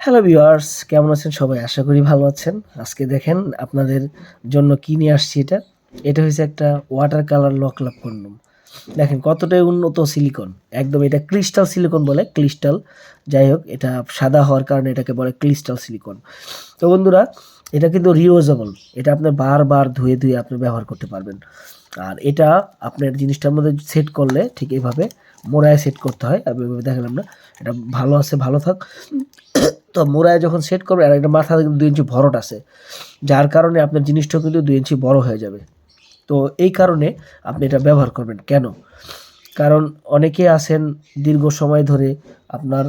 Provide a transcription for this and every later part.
Hello viewers কেমন আছেন সবাই? আশা করি ভালো আছেন। আজকে দেখেন আপনাদের জন্য কি নিয়ে আসছি এটা? এটা হচ্ছে একটা water colour lock love condom দেখেন কতটাই উন্নত সিলিকন একদম এটা ক্রিস্টাল সিলিকন বলে ক্রিস্টাল যাই হোক, এটা সাদা হওয়ার কারণে এটাকে বলে ক্রিস্টাল সিলিকন তো বন্ধুরা, এটা কিন্তু রিউজেবল এটা আপনি বারবার ধুয়ে ধুয়ে আপনি ব্যবহার করতে পারবেন। আর এটা আপনার জিনিসটার মধ্যে সেট করলে ঠিক এইভাবে মোড়ায় সেট করতে হয়। আমি এভাবে দেখালাম না এটা ভালো আছে, ভালো থাক। তো মোড়ায় যখন সেট করবে, আর একটা মাথা দুই ইঞ্চি ভরট আছে। যার কারণে আপনার জিনিসটা কিন্তু দুই ইঞ্চি বড় হয়ে যাবে। তো এই কারণে আপনি এটা ব্যবহার করবেন। কেন? কারণ অনেকে আছেন দীর্ঘ সময় ধরে আপনার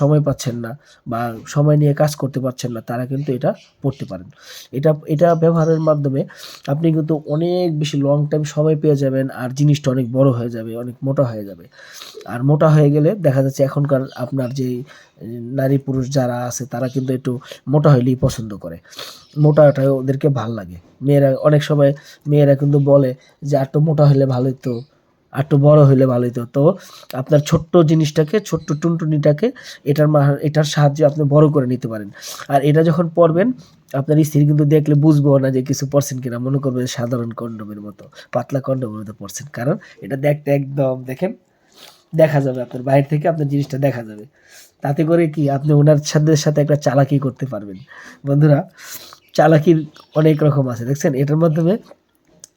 সময় পাচ্ছেন না বা সময় নিয়ে কাজ করতে পারছেন না, তারা কিন্তু এটা পড়তে পারেন। এটা এটা ব্যবহারের মাধ্যমে আপনি কিন্তু অনেক বেশি লং টাইম সময় পেয়ে যাবেন আর জিনিসটা অনেক বড় হয়ে যাবে, অনেক মোটা হয়ে যাবে। আর মোটা হয়ে গেলে দেখা যাচ্ছে এখনকার আপনার যে নারী পুরুষ যারা আছে, তারা কিন্তু একটু মোটা হইলেই পছন্দ করে। মোটাটাই ওদেরকে ভালো লাগে। মেয়েরা, অনেক সময় মেয়েরা কিন্তু বলে যে, আর একটু মোটা হলে ভালোই তো একটু বড় হলে ভালোই তো তো আপনার ছোট্ট জিনিসটাকে, ছোট্ট টুনটুনিটাকে এটার মা এটার সাহায্যে আপনি বড় করে নিতে পারেন। আর এটা যখন পরবেন, আপনার স্ত্রী কিন্তু দেখলে বুঝব না যে কিছু পরছেন কিনা। মনে করবে সাধারণ কন্ডোমের মতো, পাতলা কন্ডোমের মতো পরছেন। কারণ এটা দেখতে একদম, দেখেন, দেখা যাবে আপনার বাইরে থেকে আপনার জিনিসটা দেখা যাবে। তাতে করে কি, আপনি ওনার সাথে সাথে একটা চালাকি করতে পারবেন। বন্ধুরা, চালাকির অনেক রকম আছে, দেখছেন? এটার মাধ্যমে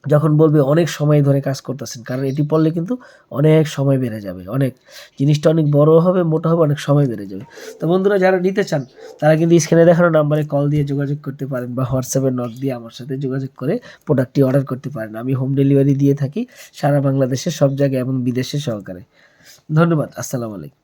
যখন বলবে অনেক সময় ধরে কাজ করতেছেন, কারণ এটি পড়লে কিন্তু অনেক সময় বেড়ে যাবে, অনেক জিনিসটা অনেক বড় হবে, মোটা হবে, অনেক সময় বেড়ে যাবে। তো বন্ধুরা, যারা নিতে চান, তারা কিন্তু স্ক্রিনে দেখানো নাম্বারে কল দিয়ে যোগাযোগ করতে পারেন বা হোয়াটসঅ্যাপে নক দিয়ে আমার সাথে যোগাযোগ করে প্রোডাক্টটি অর্ডার করতে পারেন। আমি হোম ডেলিভারি দিয়ে থাকি সারা বাংলাদেশের সব জায়গায় এবং বিদেশে সহকারে। ধন্যবাদ, আসসালামু আলাইকুম।